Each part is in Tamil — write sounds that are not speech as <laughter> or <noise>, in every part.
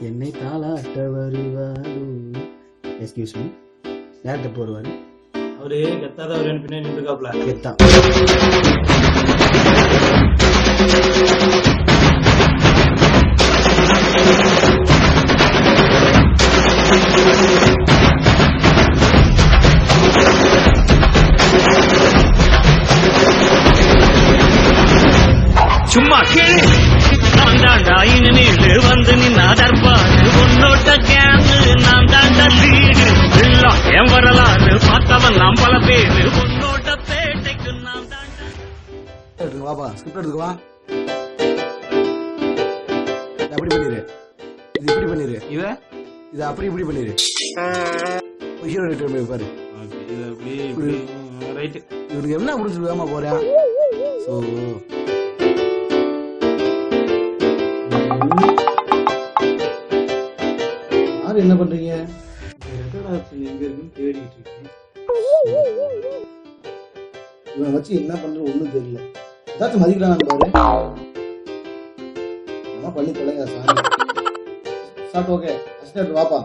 என்னை தாளாட்ட வருவாரு? எஸ்கியூஸ் மீ யார் தப்பு வருவாரு அவரு கத்தாத அவரு பின்னாடி நின்றுக்காப்ல கெத்தான். சும்மா கேளு. நான் தாண்டா இனிமேலு வந்து நின்னா தற்பாடு உன்னோட்ட கேங்கு நான் தாண்டா லீடு எல்லாம் என் வரலாறு பார்த்தவன் நாம் பல பேரு உன்னோட்ட பேட்டைக்கு நான் தாண்டா வாப்பா ஸ்கிரிப்ட் வா அப்படி பண்ணிரு இது இப்படி பண்ணிரு இத இதை அப்படி இப்படி பண்ணிரு ஹீரோ பாரு இவனுக்கு என்ன பிடிச்சி போறேன் ஸோ இவனை வச்சு என்ன பண்றது ஒண்ணும் தெரியல. ஏதாச்சும் மதிக்கிறான் பாரு. என்ன பண்ணி தொலைங்க சாமி. சாப்பிட்டு ஓகே. அசிஸ்டன்ட் வாப்பா.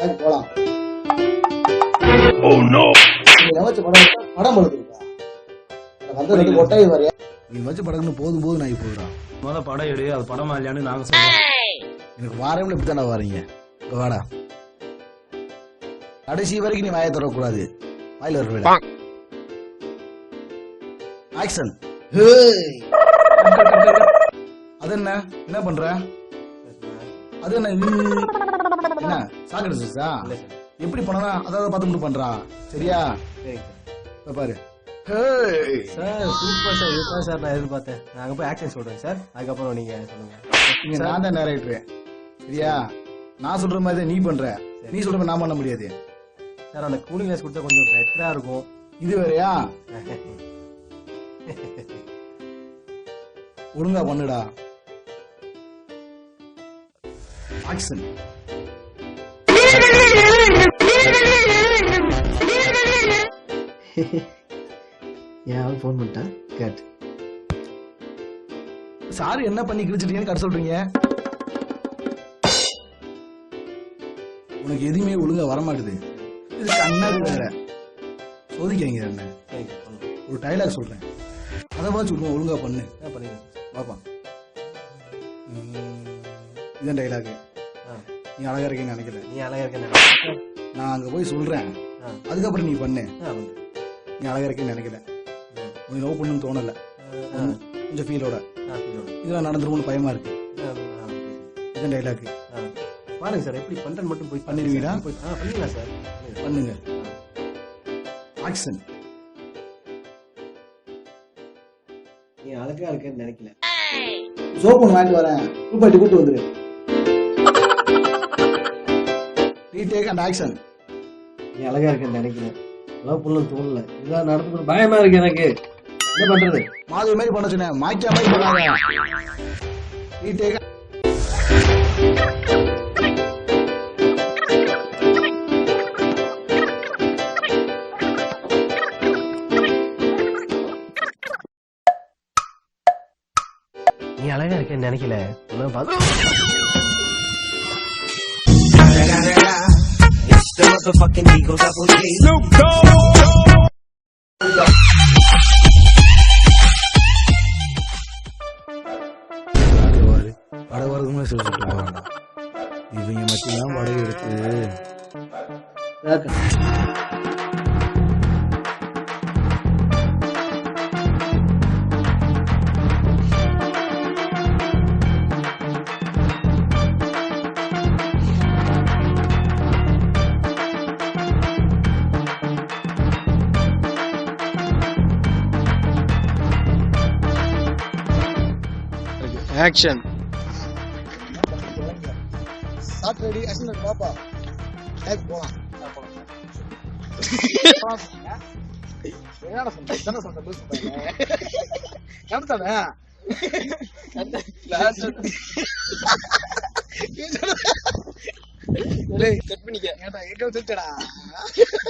வாங்க போலாம். நீங்க வச்ச படம் படுத்துருக்கா வரையா? நீ வச்ச படம்னு போதும் போதும் நான் போயிடுறான் முத படம் எடு அது படமா இல்லையான்னு நாங்க சொல்றோம். எனக்கு வாரம்ல இப்படி தானே வாரீங்க. இப்ப வாடா. கடைசி வரைக்கும் நீ வாயை தரக்கூடாது வாயில இருக்க ஆக்சன் அது என்ன? என்ன பண்ற? அது என்ன? என்ன? சாக்கடை சிஸ்டா எப்படி பண்ணனா அதாவது பார்த்து மட்டும் பண்றா? சரியா? பாரு. Hey. Sir super sir. Sir நான் எதிர்பார்த்தேன். நான் அங்க போய் ஆக்ஷன் சொல்றேன் சார். அதுக்கப்புறம் நீங்க சொல்லுங்க. இங்க நான் தான் நேரேட்ரு சரியா? நான் சொல்ற மாதிரி நீ பண்ற. நீ சொல்ற மாதிரி நான் பண்ண முடியாது. சார் அந்த கூலிங் கிளாஸ் கொடுத்தா கொஞ்சம் பெட்டரா இருக்கும். இது வேறயா? <laughs> <laughs> ஒழுங்கா பண்ணுடா. ஆக்சன் ஏன் ஃபோன் பண்ணிட்டேன்? கேட் சார் என்ன பண்ணி கிழிச்சிட்டீங்கன்னு கட்ட சொல்றீங்க? உனக்கு எதுவுமே ஒழுங்கா வரமாட்டுது. இது கண்ணாடி வேற. சோதிக்கிறீங்க என்ன. ஒரு டைலாக் சொல்றேன். அதை பார்த்து ஒழுங்கா ஒழுங்கா பண்ணு. பண்ணிடுங்க பாப்பா. இதான் டைலாக் நீ அழகா இருக்கேன்னு நினைக்கல. நீ அழகா இருக்கேன் நான் அங்க போய் சொல்றேன். அதுக்கப்புறம் நீ பண்ணு. நீ அழகா இருக்கேன்னு நினைக்கல. உனக்கு லவ் பண்ணணும்னு தோணல. கொஞ்சம் ஃபீலோட. இதெல்லாம் நடந்துருமோன்னு பயமா இருக்கு. ஆ, ஆ, okay. இதான் டைலாக் ஆ. பாருங்க சார் எப்படி பண்றேன்னு மட்டும் போய் பண்ணிடுவீங்களா? போய் பண்ணிடலாம் சார். பண்ணுங்க. ஆக்சன் அழகா இருக்கேன்னு நினைக்கல. சோப் ஒன்று வாங்கிட்டு வரேன். ரூபாய்ட்டு கூட்டு வந்துரு. ரீடேக் அண்ட் ஆக்சன் நீ அழகா இருக்கேன்னு நினைக்கல. லவ் தோணல. இதெல்லாம் நடந்து பயமா இருக்கு எனக்கு. என்ன பண்றது? மாதிரி மாதிரி பண்ண சொன்னேன். மாக்கியா மாதிரி பண்ணாங்க ரீடேக் அழகா இருக்கேன்னு நினைக்கல. உன்னை பார்த்து வடை வரதுமே சொல்லி சொல்லிட்டு இவங்க மட்டும்தான் வடை எடுத்து ஆக்ஷன் ஸ்டார்ட் ரெடி ஆக்ஷன் பாப்பா டேக் போலாம் என்னடா சொன்ன என்ன லூசு பையன் கரெக்டானே கட் பண்ணிக்க. ஏன்டா எங்க வச்சுட்டடா